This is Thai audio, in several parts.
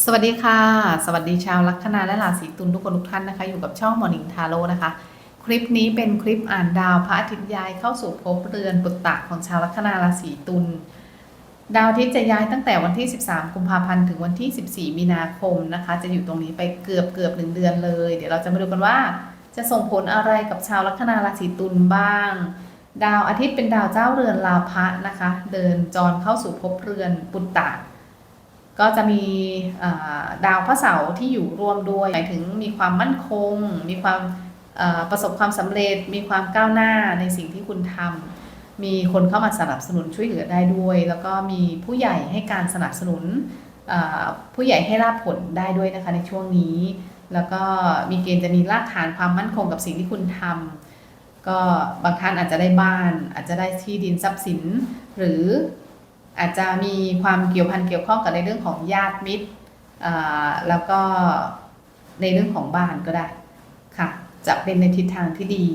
สวัสดีค่ะ สวัสดีชาวลัคนาและราศีตุลทุกคนทุกท่านนะคะ อยู่กับช่องมอร์นิ่งทาโร่นะคะ คลิปนี้เป็นคลิปอ่านดาวพระอาทิตย์ย้ายเข้าสู่ภพเรือนปุตตะของชาวลัคนาราศีตุลดาวอาทิตย์จะย้ายตั้งแต่วันที่ 13 กุมภาพันธ์ถึงวันที่ 14 มีนาคมนะคะ จะอยู่ตรงนี้ไปเกือบเกือบหนึ่งเดือนเลย เดี๋ยวเราจะมาดูกันว่า จะส่งผลอะไรกับชาวลัคนาราศีตุลบ้าง ดาวอาทิตย์เป็นดาวเจ้าเรือนลาภะนะคะ เดินจรเข้าสู่ภพเรือนปุตตะ ก็จะมีดาวพระเสาร์ที่อยู่ร่วมด้วยหมายถึงมีความมั่นคง มีความประสบความสำเร็จ มีความก้าวหน้าในสิ่งที่คุณทำมีคนเข้ามาสนับสนุนช่วยเหลือได้ด้วย แล้วก็มีผู้ใหญ่ให้การสนับสนุนผู้ใหญ่ให้ราบผลได้ด้วยนะคะในช่วงนี้ แล้วก็มีเกณฑ์จะมีรากฐานความมั่นคงกับสิ่งที่คุณทำก็บางท่านอาจจะได้บ้าน อาจจะได้ที่ดินทรัพย์สิน หรือ อาจจะมีความเกี่ยวพันเกี่ยวข้องกับในเรื่องของญาติมิตรแล้วก็ในเรื่องของบ้านก็ได้ค่ะ จะเป็นในทิศทางที่ดี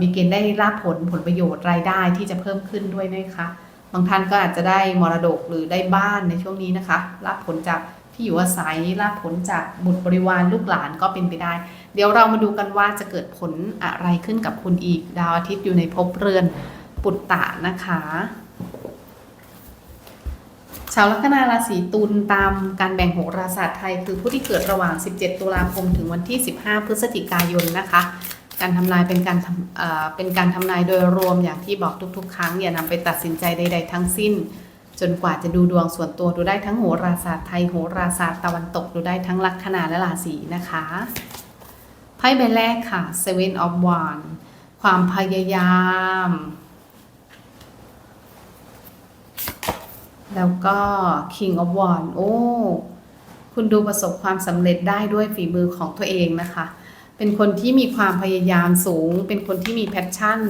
มีเกณฑ์ได้รับผลผลประโยชน์รายได้ที่จะเพิ่มขึ้นด้วยนะคะบางท่านก็อาจจะได้มรดกหรือได้บ้านในช่วงนี้นะคะ รับผลจากที่อยู่อาศัยรับผลจากบุตรบริวารลูกหลานก็เป็นไปได้ เดี๋ยวเรามาดูกันว่าจะเกิดผลอะไรขึ้นกับคุณอีก ดาวอาทิตย์อยู่ในภพเรือนปุตตะนะคะ ชาวลัคนาราศีตุลตามการแบ่งโหราศาสตร์ไทย คือผู้ที่เกิดระหว่าง 17 ตุลาคม ถึงวันที่ 15 พฤศจิกายนนะคะ การทำนายเป็นการเป็นการทำนายโดยรวมอย่างที่บอกทุกๆ ครั้งอย่านำไปตัดสินใจใด ๆ ทั้งสิ้น จนกว่าจะดูดวงส่วนตัวดูได้ทั้งโหราศาสตร์ไทยโหราศาสตร์ตะวันตกดูได้ทั้งลัคนาและราศีนะคะไพ่ใบแรกค่ะ Seven of Wands ความพยายาม แล้วก็ King of Wands โอ้ คุณดูประสบความสำเร็จได้ด้วยฝีมือของตัวเองนะคะ เป็นคนที่มีความพยายามสูง เป็นคนที่มีแพชชั่น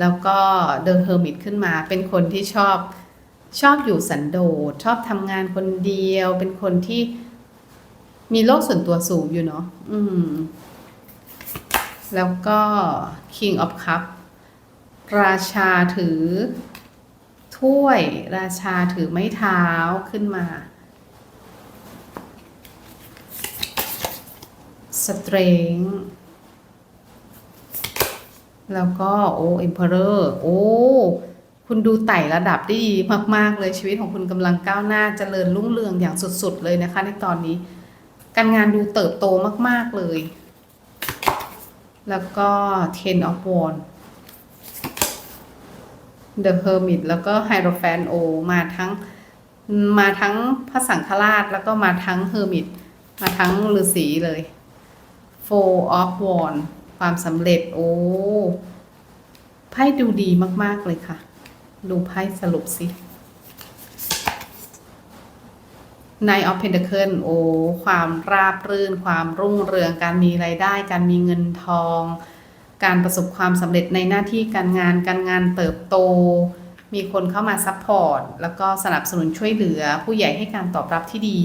แล้วก็เดินเฮอร์มิตขึ้นมา เป็นคนที่ชอบชอบอยู่สันโดษ ชอบทำงานคนเดียว เป็นคนที่มีโลกส่วนตัวสูงอยู่เนาะ อืม แล้วก็ King of Cup ราชาถือ ถ้วยราชาถือไม้เท้าขึ้นมา สเตรงแล้วก็โอ้เอ็มเพอเรอร์โอ้ คุณดูไต่ระดับได้ดีมาก ๆ เลยชีวิตของคุณกำลังก้าวหน้าเจริญรุ่งเรืองอย่างสุด ๆ เลยนะคะ ในตอนนี้ การงานดูเติบโตมาก ๆ เลย แล้วก็ Ten of Wands The Hermit แล้วก็ Hierophant โอมาทั้งมาทั้งพระสังฆราชแล้วก็มาทั้ง Hermit มาทั้งฤาษีเลย Four of Wands ความสำเร็จโอ้ไพ่ดูดีมาก ๆ เลยค่ะ ดูไพ่สรุปสิ Nine of Pentacles โอ้ความราบรื่น ความรุ่งเรืองการมีไรายได้ การมีเงินทอง การประสบความสำเร็จในหน้าที่การงาน การงานเติบโต มีคนเข้ามาซัพพอร์ตแล้วก็สนับสนุนช่วยเหลือ ผู้ใหญ่ให้การตอบรับที่ดี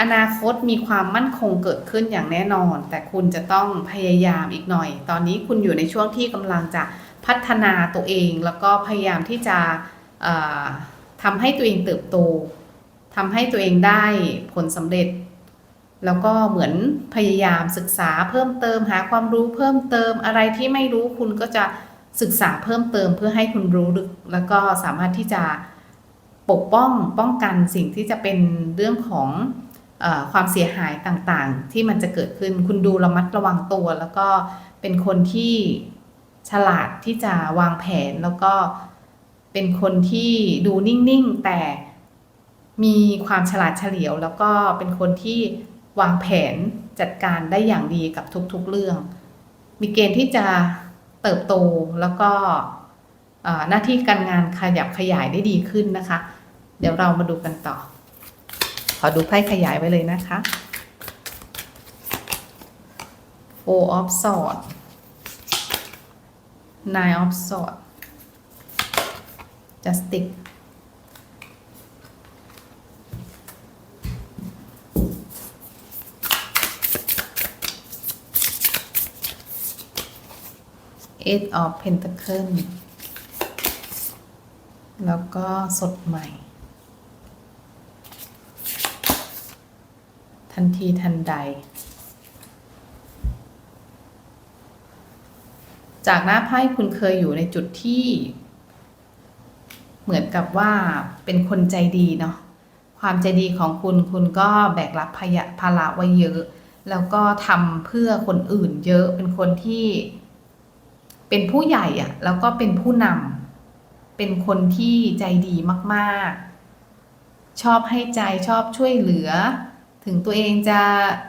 อนาคตมีความมั่นคงเกิดขึ้นอย่างแน่นอน แต่คุณจะต้องพยายามอีกหน่อย ตอนนี้คุณอยู่ในช่วงที่กำลังจะพัฒนาตัวเอง แล้วก็พยายามที่จะทำให้ตัวเองเติบโตทำให้ตัวเองได้ผลสำเร็จ แล้วก็เหมือนพยายามศึกษาเพิ่มเติมหาความรู้เพิ่มเติมอะไรที่ไม่รู้คุณก็จะศึกษาเพิ่มเติมเพื่อให้คุณรู้ลึกแล้วก็สามารถที่จะปกป้องป้องกันสิ่งที่จะเป็นเรื่องของอความเสียหายต่างๆ ที่มันจะเกิดขึ้นคุณดูระมัดระวังตัว แล้วก็เป็นคนที่ฉลาดที่จะวางแผนแล้วก็เป็นคนที่ดูนิ่งๆ แต่มีความฉลาดเฉลียว แล้วก็เป็นคนที่ วางแผนจัดการได้อย่างดีกับทุกๆเรื่อง มีเกณฑ์ที่จะเติบโตแล้วก็หน้าที่การงานขยับขยายได้ดีขึ้นนะคะ เดี๋ยวเรามาดูกันต่อ ขอดูไพ่ขยายไว้เลยนะคะ Four of Swords Nine of Swords Justice Eight of Pentacles แล้วก็สดใหม่ ทันทีทันใด จากหน้าไพ่คุณเคยอยู่ในจุดที่ เหมือนกับว่าเป็นคนใจดีเนาะความใจดีของคุณคุณก็แบกรับพยะภาระไว้เยอะ แล้วก็ทำเพื่อคนอื่นเยอะเป็นคนที่ เป็นผู้ใหญ่อะแล้วก็เป็นผู้นำเป็นคนที่ใจดีมากๆ ชอบให้ใจชอบช่วยเหลือ ถึงตัวเองจะ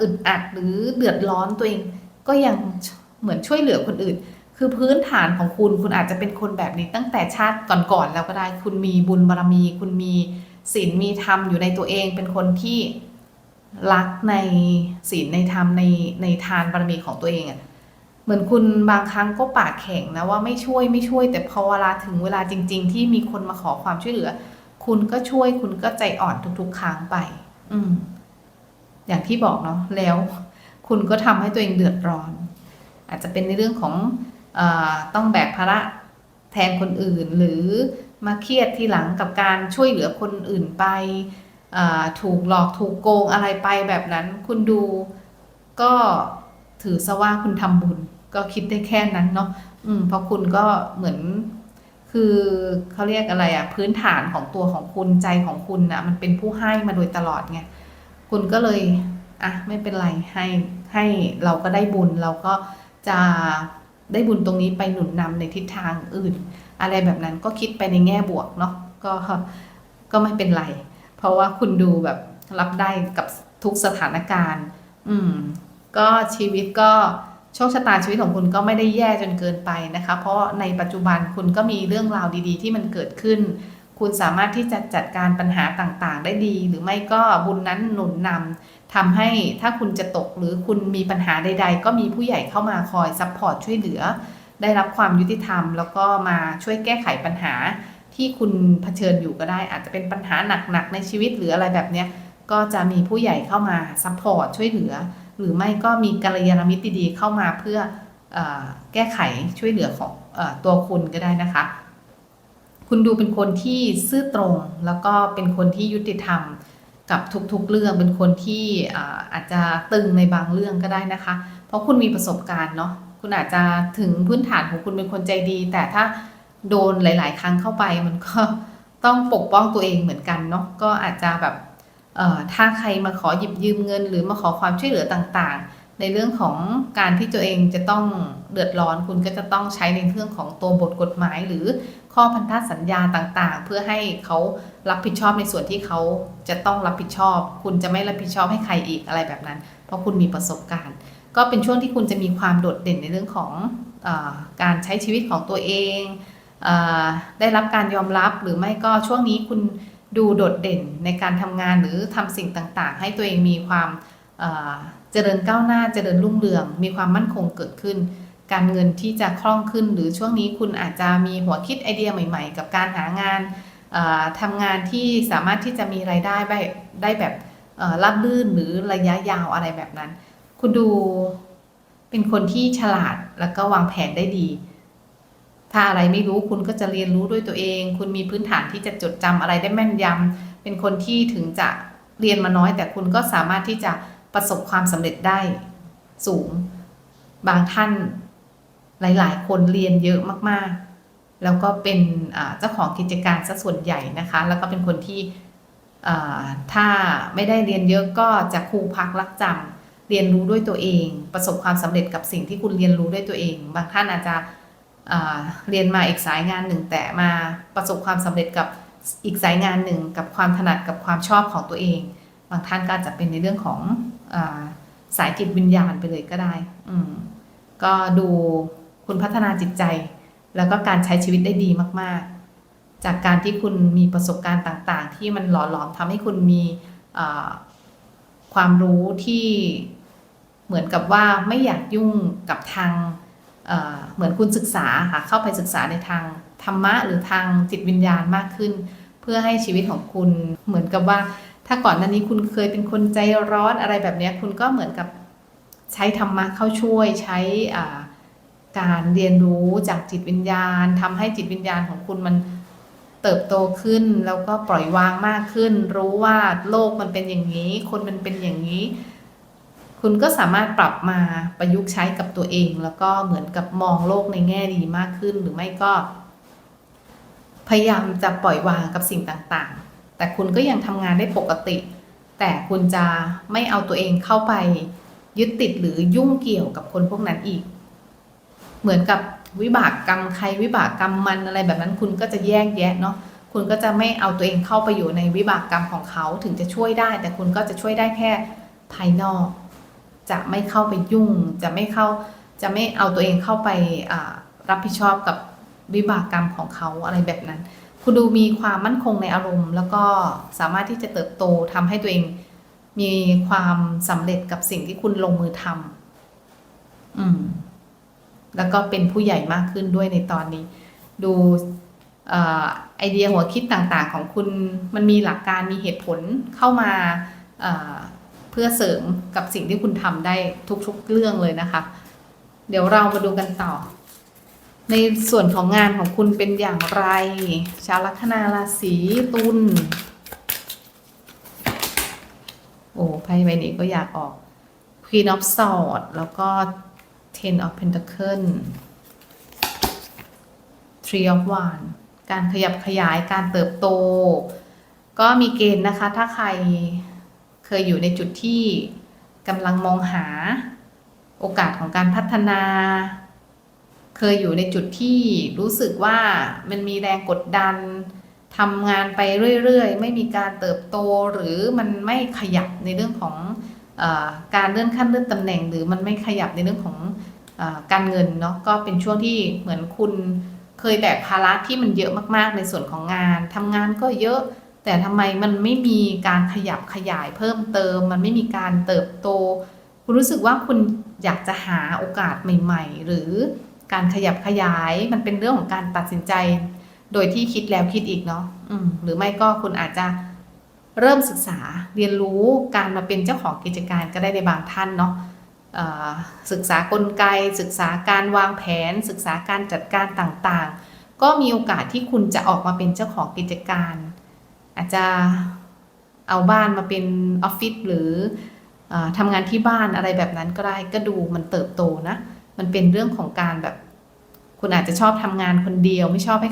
อึดอัดหรือเดือดร้อนตัวเอง ก็ยังเหมือนช่วยเหลือคนอื่น คือพื้นฐานของคุณคุณอาจจะเป็นคนแบบนี้ตั้งแต่ชาติก่อนๆแล้วก็ได้ คุณมีบุญบารรมี คุณมีศีลมีธรรมอยู่ในตัวเองเป็นคนที่รักในศีลในธรรมในในทานบารมีของตัวเองอะ่ะ เหมือนคุณบางครั้งก็ปากแข็งนะว่าไม่ช่วยไม่ช่วย แต่พอเวลาถึงเวลาจริง ๆ ที่มีคนมาขอความช่วยเหลือ คุณก็ช่วยคุณก็ใจอ่อนทุกๆ ครั้งไป อืม อย่างที่บอกเนาะแล้ว คุณก็ทำให้ตัวเองเดือดร้อน อาจจะเป็นในเรื่องของอต้องแบกภาระแทนคนอื่น หรือมาเครียดทีหลังกับการช่วยเหลือคนอื่นไปถูกหลอกถูกโกงอะไรไปแบบนั้น คุณดูก็ ถือซะว่าคุณทำบุญก็คิดได้แค่นั้นเนาะอืมเพราะคุณก็เหมือน คือเขาเรียกอะไรอะพื้นฐานของตัวของคุณใจของคุณนะมันเป็นผู้ให้มาโดยตลอดไงคุณก็เลยอะไม่เป็นไรให้ให้เราก็ได้บุญเราก็จะได้บุญตรงนี้ไปหนุนนำในทิศทางอื่น อะไรแบบนั้นก็คิดไปในแง่บวกเนาะก็ก็ไม่เป็นไร เพราะว่าคุณดูแบบรับได้กับทุกสถานการณ์ อืม ก็ชีวิตก็โชคชะตาชีวิตของคุณก็ไม่ได้แย่จนเกินไปนะคะ เพราะในปัจจุบันคุณก็มีเรื่องราวดีๆ ที่มันเกิดขึ้น คุณสามารถที่จะจัดการปัญหาต่างๆ ได้ดี หรือไม่ก็บุญนั้นหนุนนำทำให้ถ้าคุณจะตกหรือคุณมีปัญหาใด ๆ ก็มีผู้ใหญ่เข้ามาคอยซัพพอร์ตช่วยเหลือ ได้รับความยุติธรรม แล้วก็มาช่วยแก้ไขปัญหาที่คุณเผชิญอยู่ก็ได้ อาจจะเป็นปัญหาหนักๆในชีวิตหรืออะไรแบบเนี้ยก็จะมีผู้ใหญ่เข้ามาซัพพอร์ตช่วยเหลือ หรือไม่ก็มีกัลยาณมิตรดีๆเข้ามาเพื่ออแก้ไขช่วยเหลือของอตัวคุณก็ได้นะคะ คุณดูเป็นคนที่ซื่อตรงแล้วก็เป็นคนที่ยุติธรรมกับทุกๆเรื่องเป็นคนที่อาจจะตึงในบางเรื่องก็ได้นะคะ เพราะคุณมีประสบการณ์เนาะคุณอาจจะถึงพื้นฐานของคุณเป็นคนใจดี แต่ถ้าโดนหลาย ๆ ครั้งเข้าไปมันก็ต้องปกป้องตัวเองเหมือนกันเนาะก็อาจจะแบบ ถ้าใครมาขอหยิบยืมเงิน หรือมาขอความช่วยเหลือต่างๆ ในเรื่องของการที่ตัวเองจะต้องเดือดร้อนคุณก็จะต้องใช้ในเรื่องของตัวบทกฎหมาย หรือข้อพันธสัญญาต่างๆ เพื่อให้เขารับผิดชอบในส่วนที่เขาจะต้องรับผิดชอบ คุณจะไม่รับผิดชอบให้ใครอีกอะไรแบบนั้น เพราะคุณมีประสบการณ์ ก็เป็นช่วงที่คุณจะมีความโดดเด่นในเรื่องของอการใช้ชีวิตของตัวเองอได้รับการยอมรับหรือไม่ก็ช่วงนี้คุณ ดูโดดเด่นในการทำงานหรือทำสิ่งต่างๆ ให้ตัวเองมีความเจริญก้าวหน้าเจริญรุ่งเรือง มีความมั่นคงเกิดขึ้น การเงินที่จะคล่องขึ้น หรือช่วงนี้คุณอาจจะมีหัวคิดไอเดียใหม่ ๆ กับการหางานทำงานที่สามารถที่จะมีไรายได้ได้แบบรับลื่นหรือระยะยาวอะไรแบบนั้น คุณดูเป็นคนที่ฉลาดแล้วก็วางแผนได้ดี ถ้าอะไรไม่รู้คุณก็จะเรียนรู้ด้วยตัวเอง คุณมีพื้นฐานที่จะจดจำอะไรได้แม่นยำเป็นคนที่ถึงจะเรียนมาน้อย แต่คุณก็สามารถที่จะประสบความสำเร็จได้สูง บางท่านหลาย ๆ คนเรียนเยอะมากๆ แล้วก็เป็นเจ้าของกิจการซะส่วนใหญ่นะคะ แล้วก็เป็นคนที่ถ้าไม่ได้เรียนเยอะก็จะครูพักรักจำเรียนรู้ด้วยตัวเอง ประสบความสำเร็จกับสิ่งที่คุณเรียนรู้ด้วยตัวเอง บางท่านอาจจะ เรียนมาอีกสายงานหนึ่ง แต่มาประสบความสำเร็จกับอีกสายงานหนึ่ง กับความถนัดกับความชอบของตัวเอง บางท่านก็จะเป็นในเรื่องของอสายจิตวิญญาณไปเลยก็ได้ อืก็ดูคุณพัฒนาจิตใจ แล้วก็การใช้ชีวิตได้ดีมาก ๆ จากการที่คุณมีประสบการณ์ต่างๆ ที่มันหล่อหลอมทำให้คุณมีความรู้ที่เหมือนกับว่าไม่อยากยุ่งกับทาง เหมือนคุณศึกษาค่ะเข้าไปศึกษาในทางธรรมะหรือทางจิตวิญญาณมากขึ้น เพื่อให้ชีวิตของคุณเหมือนกับว่า ถ้าก่อนหน้านี้คุณเคยเป็นคนใจร้อนอะไรแบบนี้คุณก็เหมือนกับใช้ธรรมะเข้าช่วยใช้การเรียนรู้จากจิตวิญญาณทำให้จิตวิญญาณของคุณมันเติบโตขึ้น แล้วก็ปล่อยวางมากขึ้น รู้ว่าโลกมันเป็นอย่างนี้ คนมันเป็นอย่างนี้ คุณก็สามารถปรับมาประยุกต์ใช้กับตัวเอง แล้วก็เหมือนกับมองโลกในแง่ดีมากขึ้น หรือไม่ก็ พยายามจะปล่อยวางกับสิ่งต่างๆ แต่คุณก็ยังทำงานได้ปกติ แต่คุณจะไม่เอาตัวเองเข้าไป ยึดติดหรือยุ่งเกี่ยวกับคนพวกนั้นอีก เหมือนกับวิบากกรรมใครวิบากกรรมมันอะไรแบบนั้นคุณก็จะแยกแยะเนาะคุณก็จะไม่เอาตัวเองเข้าไปอยู่ในวิบากกรรมของเขาถึงจะช่วยได้ แต่คุณก็จะช่วยได้แค่ภายนอก จะไม่เข้าไปยุ่ง จะไม่เข้าจะไม่เอาตัวเองเข้าไปรับผิดชอบกับวิบากกรรมของเขาอะไรแบบนั้น คุณดูมีความมั่นคงในอารมณ์ แล้วก็สามารถที่จะเติบโตทำให้ตัวเองมีความสำเร็จกับสิ่งที่คุณลงมือทำอืม แล้วก็เป็นผู้ใหญ่มากขึ้นด้วยในตอนนี้ ดูออไอเดียหัวคิดต่างๆ ของคุณมันมีหลักการมีเหตุผลเข้ามา เพื่อเสริมกับสิ่งที่คุณทำได้ทุกๆเรื่องเลยนะคะ เดี๋ยวเรามาดูกันต่อ ในส่วนของงานของคุณเป็นอย่างไร ชาวลัคนาราศีตุลโอ้ไพ่ใบนี้ก็อยากออก Queen of Swords แล้วก็ Ten of PentaclesThree of Wands การขยับขยายการเติบโต ก็มีเกณฑ์นะคะ ถ้าใคร เคยอยู่ในจุดที่กำลังมองหาโอกาสของการพัฒนา เคยอยู่ในจุดที่รู้สึกว่ามันมีแรงกดดันทำงานไปเรื่อยๆ ไม่มีการเติบโตหรือมันไม่ขยับในเรื่องของอการเลื่อนขั้นเลื่อนตำแหน่ง หรือมันไม่ขยับในเรื่องของอการเงินเนาะก็เป็นช่วงที่เหมือนคุณเคยแบกภาระที่มันเยอะมากๆ ในส่วนของงานทำงานก็เยอะ แต่ทำไมมันไม่มีการขยับขยายเพิ่มเติม มันไม่มีการเติบโต คุณรู้สึกว่าคุณอยากจะหาโอกาสใหม่ ๆ หรือการขยับขยายมันเป็นเรื่องของการตัดสินใจ โดยที่คิดแล้วคิดอีกเนาะหรือไม่ก็คุณอาจจะเริ่มศึกษาเรียนรู้การมาเป็นเจ้าของกิจการก็ได้ในบางท่านเนาะศึกษากลไก ศึกษาการวางแผน ศึกษาการจัดการต่างๆ ก็มีโอกาสที่คุณจะออกมาเป็นเจ้าของกิจการ อาจจะเอาบ้านมาเป็นออฟฟิศหรืออทำงานที่บ้านอะไรแบบนั้นก็ได้ก็ดูมันเติบโตนะ มันเป็นเรื่องของการแบบ คุณอาจจะชอบทำงานคนเดียวไม่ชอบให้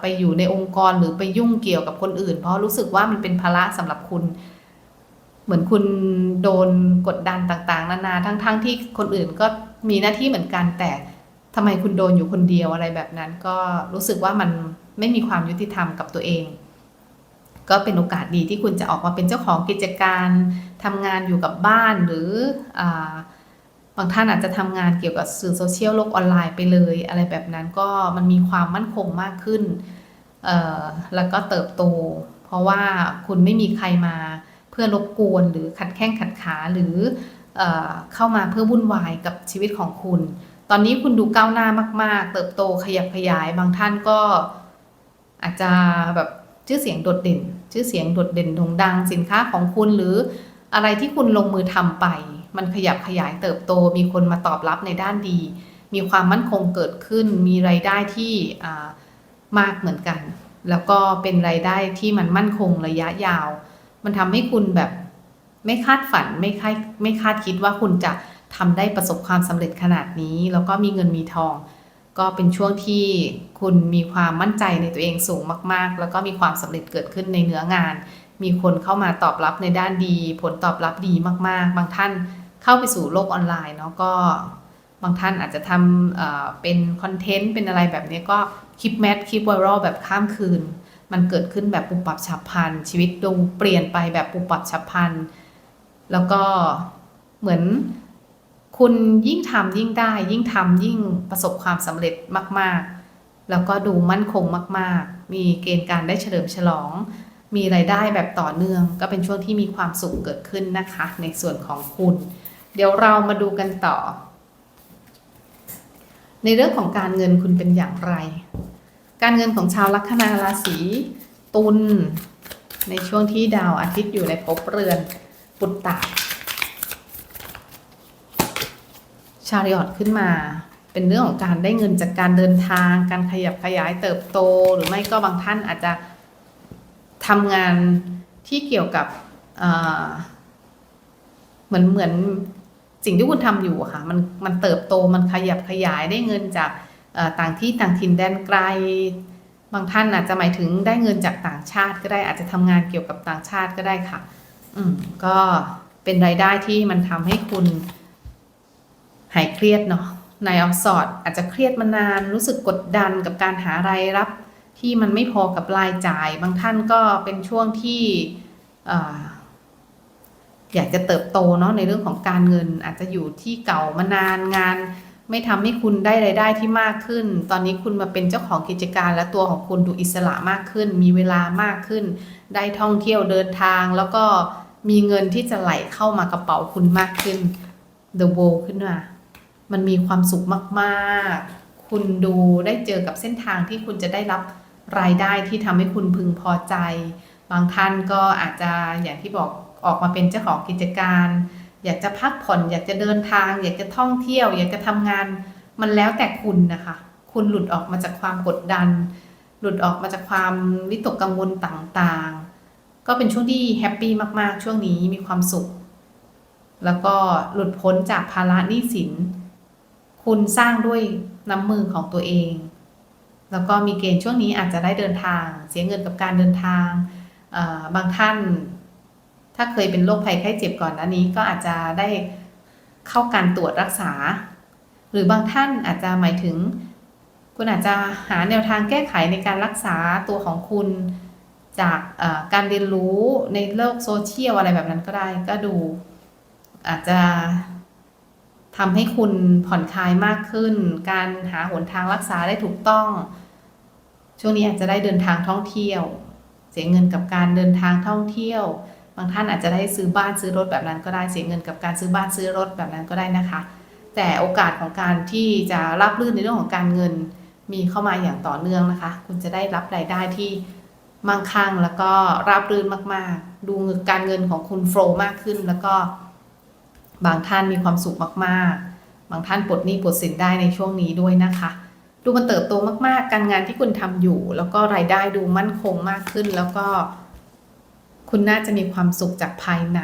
ไปอยู่ในองค์กรหรือไปยุ่งเกี่ยวกับคนอื่น เพราะรู้สึกว่ามันเป็นภาระสำหรับคุณ เหมือนคุณโดนกดดันต่างๆ นานาทั้งๆทที่คนอื่นก็มีหน้าที่เหมือนกันแต่ทำไมคุณโดนอยู่คนเดียวอะไรแบบนั้น ก็รู้สึกว่ามันไม่มีความยุติธรรมกับตัวเอง ก็เป็นโอกาสดีที่คุณจะออกมาเป็นเจ้าของกิจการทำงานอยู่กับบ้านหรืออบางท่านอาจจะทำงานเกี่ยวกับสื่อโซเชียลโลกออนไลน์ไปเลย อะไรแบบนั้นก็มันมีความมั่นคงมากขึ้น แล้วก็เติบโต เพราะว่าคุณไม่มีใครมาเพื่อรบกวนหรือขัดแข้งขัดขาหรือเออเข้ามาเพื่อวุ่นวายกับชีวิตของคุณ ตอนนี้คุณดูก้าวหน้ามาก ๆ เติบโตขยับขยาย บางท่านก็อาจจะแบบ ชื่อเสียงโดดเด่น ชื่อเสียงโดดเด่นโด่งดังสินค้าของคุณหรืออะไรที่คุณลงมือทำไป มันขยับขยายเติบโต มีคนมาตอบรับในด้านดี มีความมั่นคงเกิดขึ้น มีรายได้ที่มากเหมือนกัน แล้วก็เป็นรายได้ที่มันมั่นคงระยะยาว มันทำให้คุณแบบไม่คาดฝันไม่คาดไม่คาดคิดว่าคุณจะทำได้ประสบความสำเร็จขนาดนี้ แล้วก็มีเงินมีทอง ก็เป็นช่วงที่คุณมีความมั่นใจในตัวเองสูงมาก ๆ แล้วก็มีความสำเร็จเกิดขึ้นในเนื้องาน มีคนเข้ามาตอบรับในด้านดี ผลตอบรับดีมาก ๆ บางท่านเข้าไปสู่โลกออนไลน์เนาะก็บางท่านอาจจะทำเเป็นคอนเทนต์เป็นอะไรแบบนี้ก็คลิปแมทคลิปไวรัลแบบข้ามคืน มันเกิดขึ้นแบบปุบปับฉับพลัน ชีวิตดูเปลี่ยนไปแบบปุบปับฉับพลัน แล้วก็เหมือน คุณยิ่งทำยิ่งได้ ยิ่งทำยิ่งประสบความสำเร็จมาก ๆ แล้วก็ดูมั่นคงมาก ๆ มีเกณฑ์การได้เฉลิมฉลอง มีรายได้แบบต่อเนื่อง ก็เป็นช่วงที่มีความสุขเกิดขึ้นนะคะ ในส่วนของคุณ เดี๋ยวเรามาดูกันต่อ ในเรื่องของการเงินคุณเป็นอย่างไร การเงินของชาวลัคนาราศีตุลในช่วงที่ดาวอาทิตย์อยู่ในภพเรือนปุตตะ ชาริออตขึ้นมา เป็นเรื่องของการได้เงินจากการเดินทาง การขยับขยายเติบโต หรือไม่ก็บางท่านอาจจะทำงานที่เกี่ยวกับเหมือนเหมือนสิ่งที่คุณทำอยู่ค่ะ มันมันเติบโตมันขยับขยายได้เงินจากต่างที่ต่างถิ่นแดนไกล บางท่านอาจจะหมายถึงได้เงินจากต่างชาติก็ได้อาจจะทำงานเกี่ยวกับต่างชาติก็ได้ค่ะ อืมก็เป็นรายได้ที่มันทำให้คุณ หายเครียดเนาะในออฟสอดอาจจะเครียดมานานรู้สึกกดดันกับการหารายรับ ที่มันไม่พอกับรายจ่าย บางท่านก็เป็นช่วงที่ออยากจะเติบโตเนาะในเรื่องของการเงิน อาจจะอยู่ที่เก่ามานานงาน ไม่ทำให้คุณได้รายได้ที่มากขึ้น ตอนนี้คุณมาเป็นเจ้าของกิจการและตัวของคุณดูอิสระมากขึ้น มีเวลามากขึ้น ได้ท่องเที่ยวเดินทาง แล้วก็มีเงินที่จะไหลเข้ามากระเป๋าคุณมากขึ้น The World ขึ้นมา มันมีความสุขมากๆ คุณดูได้เจอกับเส้นทางที่คุณจะได้รับรายได้ที่ทำให้คุณพึงพอใจ บางท่านก็อาจจะอย่างที่บอกออกมาเป็นเจ้าของกิจการ อยากจะพักผ่อน อยากจะเดินทาง อยากจะท่องเที่ยว อยากจะทำงาน มันแล้วแต่คุณนะคะ คุณหลุดออกมาจากความกดดัน หลุดออกมาจากความวิตกกังวลต่างๆ ก็เป็นช่วงที่แฮปปี้มากๆ ช่วงนี้มีความสุข แล้วก็หลุดพ้นจากภาระหนี้สิน คุณสร้างด้วยน้ำมือของตัวเอง แล้วก็มีเกณฑ์ช่วงนี้อาจจะได้เดินทาง เสียเงินกับการเดินทาง บางท่าน ถ้าเคยเป็นโรคภัยไข้เจ็บก่อนหน้านี้ก็อาจจะได้เข้าการตรวจรักษา หรือบางท่านอาจจะหมายถึง คุณอาจจะหาแนวทางแก้ไขในการรักษาตัวของคุณจากการเรียนรู้ในโลกโซเชียลอะไรแบบนั้นก็ได้ ก็ดูอาจจะ ทำให้คุณผ่อนคลายมากขึ้น การหาหนทางรักษาได้ถูกต้อง ช่วงนี้อาจจะได้เดินทางท่องเที่ยว เสียเงินกับการเดินทางท่องเที่ยว บางท่านอาจจะได้ซื้อบ้านซื้อรถแบบนั้นก็ได้เสียเงินกับการซื้อบ้านซื้อรถแบบนั้นก็ได้นะคะ แต่โอกาสของการที่จะรับรื่นในเรื่องของการเงินมีเข้ามาอย่างต่อเนื่องนะคะ คุณจะได้รับรายได้ที่มั่งคั่งแล้วก็ราบรื่นมาก ๆ ดูการเงินของคุณโฟล์มากขึ้นแล้วก็ บางท่านมีความสุขมากๆ บางท่านปลดหนี้ปลดสินได้ในช่วงนี้ด้วยนะคะ ดูมันเติบโตมากๆ การงานที่คุณทำอยู่ แล้วก็รายได้ดูมั่นคงมากขึ้น แล้วก็ คุณน่าจะมีความสุขจากภายใน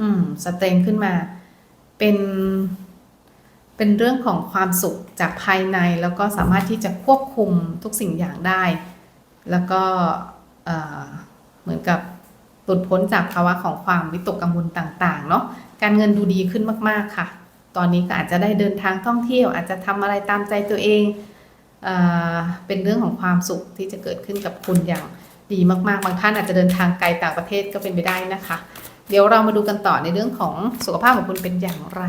อืมสเตนขึ้นมา เป็น เป็นเรื่องของความสุขจากภายใน แล้วก็สามารถที่จะควบคุมทุกสิ่งอย่างได้ แล้วก็เอ่อเหมือนกับหลุดพ้นจากภาวะของความวิตกกังวลต่าง ๆ เนาะ การเงินดูดีขึ้นมาก ๆ ค่ะ ตอนนี้ก็อาจจะได้เดินทางท่องเที่ยว อาจจะทำอะไรตามใจตัวเองเอเป็นเรื่องของความสุขที่จะเกิดขึ้นกับคุณอย่างดีมาก ๆ บางท่านอาจจะเดินทางไกลต่างประเทศก็เป็นไปได้นะคะ เดี๋ยวเรามาดูกันต่อในเรื่องของสุขภาพของคุณเป็นอย่างไร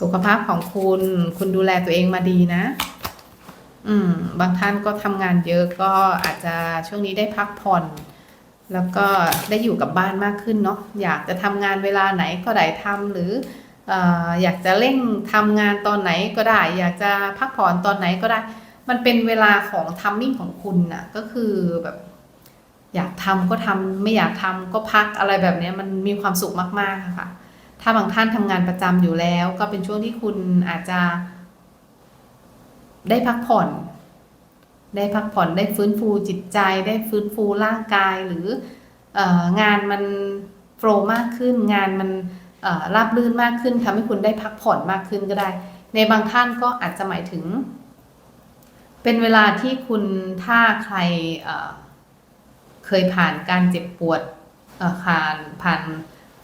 สุขภาพของคุณ คุณดูแลตัวเองมาดีนะ อืม บางท่านก็ทำงานเยอะก็อาจจะช่วงนี้ได้พักผ่อน แล้วก็ได้อยู่กับบ้านมากขึ้นเนาะอยากจะทำงานเวลาไหนก็ได้ทำหรือออยากจะเร่งทำงานตอนไหนก็ได้ อยากจะพักผ่อนตอนไหนก็ได้ มันเป็นเวลาของทัมมิ่งของคุณน่ะก็คือแบบอยากทำก็ทำไม่อยากทำก็พักอะไรแบบนี้มันมีความสุขมากๆค่ะ ถ้าบางท่านทำงานประจำอยู่แล้ว ก็เป็นช่วงที่คุณอาจจะได้พักผ่อน ได้พักผ่อนได้ฟื้นฟูจิตใจ ได้ฟื้นฟูร่างกายหรือองานมันโฟล์มากขึ้น งานมันราบรื่นมากขึ้นทำให้คุณได้พักผ่อนมากขึ้นก็ได้ ในบางท่านก็อาจจะหมายถึง เป็นเวลาที่คุณถ้าใครเเคยผ่านการเจ็บปวดอ่อผ่านผ่าน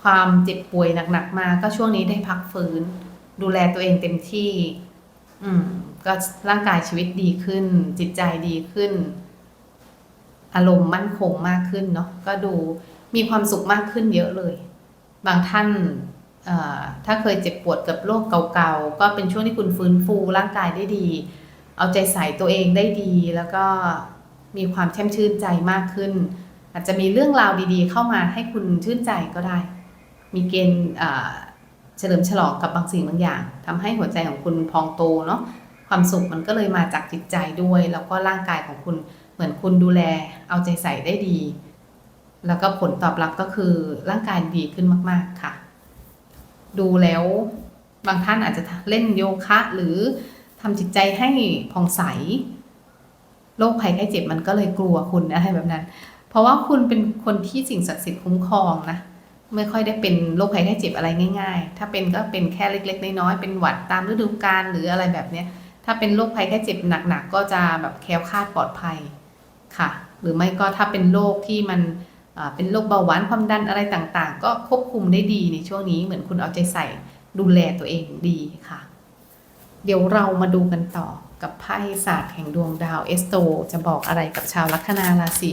ความเจ็บป่วยหนักๆมา ก็ช่วงนี้ได้พักฟื้น ดูแลตัวเองเต็มที่ อืม ก็ร่างกายชีวิตดีขึ้น จิตใจดีขึ้น อารมณ์มั่นคงมากขึ้นเนาะก็ดูมีความสุขมากขึ้นเยอะเลย บางท่านถ้าเคยเจ็บปวดกับโรคเก่าๆ ก็เป็นช่วงที่คุณฟื้นฟูร่างกายได้ดี เอาใจใส่ตัวเองได้ดี แล้วก็มีความแช่มชื่นใจมากขึ้น อาจจะมีเรื่องราวดีๆ เข้ามาให้คุณชื่นใจก็ได้ มีเกณฑ์เอ่อเฉลิมฉลองกับบางสิ่งบางอย่างทำให้หัวใจของคุณพองโตเนาะ ความสุขมันก็เลยมาจากจิตใจด้วย แล้วก็ร่างกายของคุณเหมือนคุณดูแล เอาใจใส่ได้ดี แล้วก็ผลตอบรับก็คือร่างกายดีขึ้นมาก ๆค่ะ ดูแล้วบางท่านอาจจะเล่นโยคะ หรือทำจิตใจให้ผ่องใสโรคภัยไข้เจ็บมันก็เลยกลัวคุณอะไรแบบนั้น เพราะว่าคุณเป็นคนที่สิ่งศักดิ์สิทธิ์คุ้มครองนะไม่ค่อยได้เป็นโรคภัยไข้เจ็บอะไรง่าย ๆ ถ้าเป็นก็เป็นแค่เล็ก ๆ น้อยๆเป็นหวัดตามฤดูกาลหรืออะไรแบบเนี้ย ถ้าเป็นโรคภัยไข้เจ็บหนักๆก็จะแบบแคล้วคลาดปลอดภัยค่ะ หรือไม่ก็ถ้าเป็นโรคที่มันเป็นโรคเบาหวานความดันอะไรต่างๆ ก็ควบคุมได้ดีในช่วงนี้เหมือนคุณเอาใจใส่ดูแลตัวเองดีค่ะ เดี๋ยวเรามาดูกันต่อกับไพ่ศาสตร์แห่งดวงดาวเอสโต จะบอกอะไรกับชาวลัคนาราศี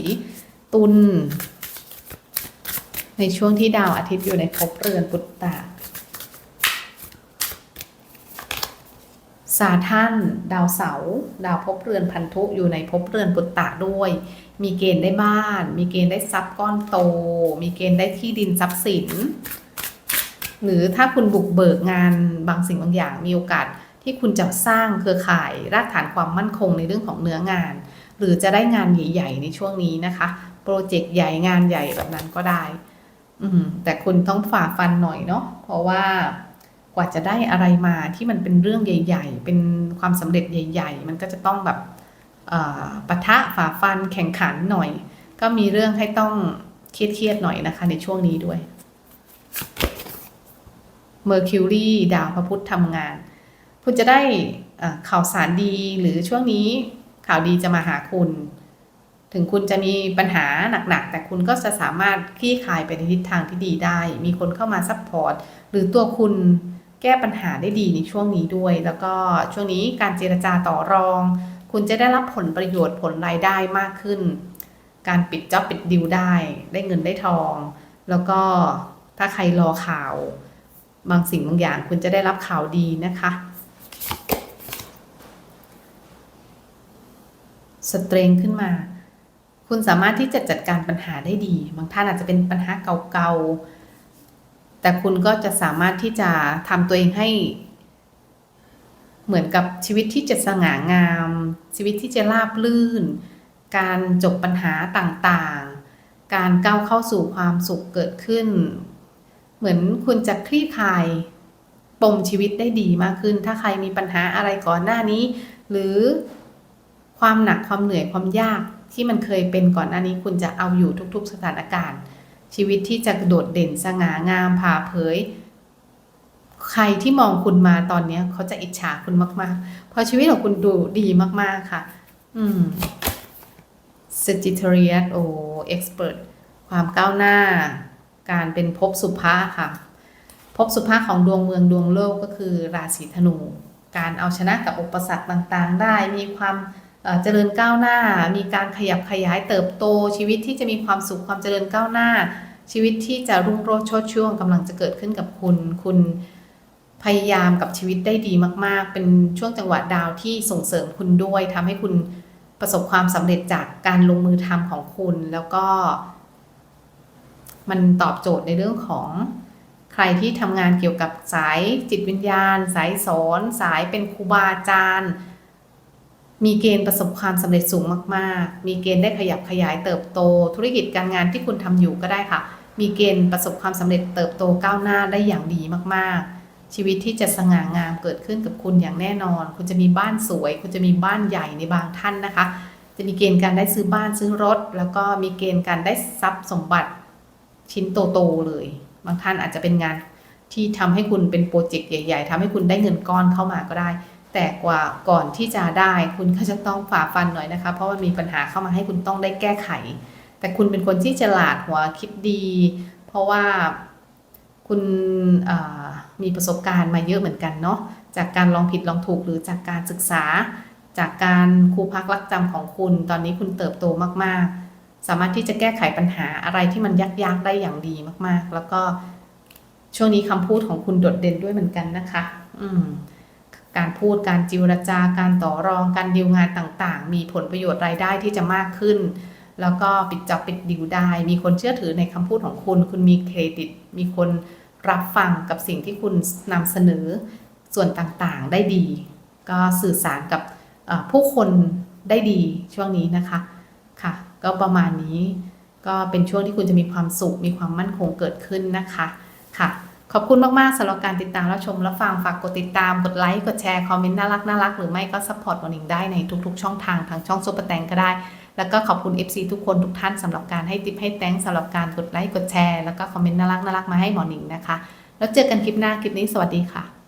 ตุลในช่วงที่ดาวอาทิตย์อยู่ในภพเรือนปุตตะ สาท่านดาวเสาร์ดาวภพเรือนพันธุอยู่ในภพเรือนปุตตะด้วย มีเกณฑ์ได้บ้าน มีเกณฑ์ได้ทรัพย์ก้อนโต มีเกณฑ์ได้ที่ดินทรัพย์สิน หรือถ้าคุณบุกเบิกงานบางสิ่งบางอย่างมีโอกาสที่คุณจะสร้างเครือข่ายรากฐานความมั่นคงในเรื่องของเนื้องาน หรือจะได้งานใหญ่ ๆ ในช่วงนี้นะคะ โปรเจกต์ใหญ่งานใหญ่แบบนั้นก็ได้ อืแต่คุณต้องฝ่าฟันหน่อยเนาะเพราะว่า ว่าจะได้อะไรมาที่มันเป็นเรื่องใหญ่ ๆ เป็นความสำเร็จใหญ่ ๆ มันก็จะต้องแบบปะทะฝ่าฟันแข่งขันหน่อย ก็มีเรื่องให้ต้องเครียดๆหน่อยนะคะ ในช่วงนี้ด้วย Mercury ดาวพระพุธทำงาน คุณจะได้ข่าวสารดีหรือช่วงนี้ข่าวดีจะมาหาคุณ ถึงคุณจะมีปัญหาหนักๆ แต่คุณก็จะสามารถคลี่คลายไปในทิศทางที่ดีได้ มีคนเข้ามาซัพพอร์ต หรือตัวคุณ แก้ปัญหาได้ดีในช่วงนี้ด้วย แล้วก็ช่วงนี้การเจรจาต่อรอง คุณจะได้รับผลประโยชน์ผลรายได้มากขึ้น การปิดจ็อบปิดดิวได้ ได้เงินได้ทอง แล้วก็ถ้าใครรอข่าว บางสิ่งบางอย่างคุณจะได้รับข่าวดีนะคะ สเตรงขึ้นมา คุณสามารถที่จะจัดการปัญหาได้ดี บางท่านอาจจะเป็นปัญหาเก่าๆ แต่คุณก็จะสามารถที่จะทำตัวเองให้ เหมือนกับชีวิตที่จะสง่างาม ชีวิตที่จะราบลื่น การจบปัญหาต่างๆ การก้าวเข้าสู่ความสุขเกิดขึ้น เหมือนคุณจะคลี่คลายปมชีวิตได้ดีมากขึ้น ถ้าใครมีปัญหาอะไรก่อนหน้านี้ หรือความหนักความเหนื่อยความยากที่มันเคยเป็นก่อนหน้านี้ คุณจะเอาอยู่ทุก ๆ สถานการณ์ ชีวิตที่จะโดดเด่นสง่างามผ่าเผย ใครที่มองคุณมาตอนเนี้ยเขาจะอิจฉาคุณมากๆ เพราะชีวิตของคุณดูดีมากๆค่ะ อืม Sagittarius โอ้ expert ความก้าวหน้า การเป็นภพสุภาค่ะภพสุภาของดวงเมืองดวงโลกก็คือราศีธนู การเอาชนะกับอุปสรรคต่างๆ ได้มีความ เจริญก้าวหน้า มีการขยับขยายเติบโต ชีวิตที่จะมีความสุขความเจริญก้าวหน้า ชีวิตที่จะรุ่งโรจน์ชดช่วงกำลังจะเกิดขึ้นกับคุณ คุณพยายามกับชีวิตได้ดีมาก ๆ เป็นช่วงจังหวะดาวที่ส่งเสริมคุณด้วยทำให้คุณประสบความสำเร็จจากการลงมือทำของคุณ แล้วก็ มันตอบโจทย์ในเรื่องของใครที่ทำงานเกี่ยวกับสายจิตวิญญาณ สายสอน สายเป็นครูบาอาจารย์ มีเกณฑ์ประสบความสำเร็จสูงมากๆ มีเกณฑ์ได้ขยับขยายเติบโต ธุรกิจการงานที่คุณทำอยู่ก็ได้ค่ะ มีเกณฑ์ประสบความสำเร็จเติบโตก้าวหน้าได้อย่างดีมากๆ ชีวิตที่จะสง่างามเกิดขึ้นกับคุณอย่างแน่นอน คุณจะมีบ้านสวย คุณจะมีบ้านใหญ่ในบางท่านนะคะ จะมีเกณฑ์การได้ซื้อบ้านซื้อรถ แล้วก็มีเกณฑ์การได้ทรัพย์สมบัติชิ้นโตๆเลย บางท่านอาจจะเป็นงานที่ทำให้คุณเป็นโปรเจกต์ใหญ่ ๆทำให้คุณได้เงินก้อนเข้ามาก็ได้ แต่กว่าก่อนที่จะได้คุณก็จะต้องฝ่าฟันหน่อยนะคะ เพราะมันมีปัญหาเข้ามาให้คุณต้องได้แก้ไข แต่คุณเป็นคนที่ฉลาดหัวคิดดี เพราะว่าคุณมีประสบการณ์มาเยอะเหมือนกันเนาะจากการลองผิดลองถูกหรือจากการศึกษา จากการครูพักรักจำของคุณ ตอนนี้คุณเติบโตมากๆ สามารถที่จะแก้ไขปัญหาอะไรที่มันยากๆได้อย่างดีมากๆ แล้วก็ช่วงนี้คำพูดของคุณโดดเด่นด้วยเหมือนกันนะคะ อืม การพูดการจิรจาการต่อรองการดีลงานต่างๆ มีผลประโยชน์รายได้ที่จะมากขึ้น แล้วก็ปิดจอบปิดดิวได้ มีคนเชื่อถือในคำพูดของคุณ คุณมีเครดิต มีคนรับฟังกับสิ่งที่คุณนำเสนอส่วนต่างๆได้ดี ก็สื่อสารกับผู้คนได้ดีช่วงนี้นะคะค่ะ ก็ประมาณนี้ก็เป็นช่วงที่คุณจะมีความสุข มีความมั่นคงเกิดขึ้นนะคะค่ะ ขอบคุณมากๆสำหรับการติดตามรับชมรับฟังฝากกดติดตามกดไลค์กดแชร์คอมเมนต์น่ารักน่ารักหรือไม่ก็ซัพพอร์ตมอนิงได้ในทุกๆ ช่องทางทางช่องซุปเปอร์แตงก็ได้ แล้วก็ขอบคุณ FC ทุกคนทุกท่านสำหรับการให้ติปให้แตงสำหรับการกดไลค์กดแชร์แล้วก็คอมเมนต์น่ารักน่ารักมาให้หมอนิงนะคะ แล้วเจอกันคลิปหน้าคลิปนี้สวัสดีค่ะ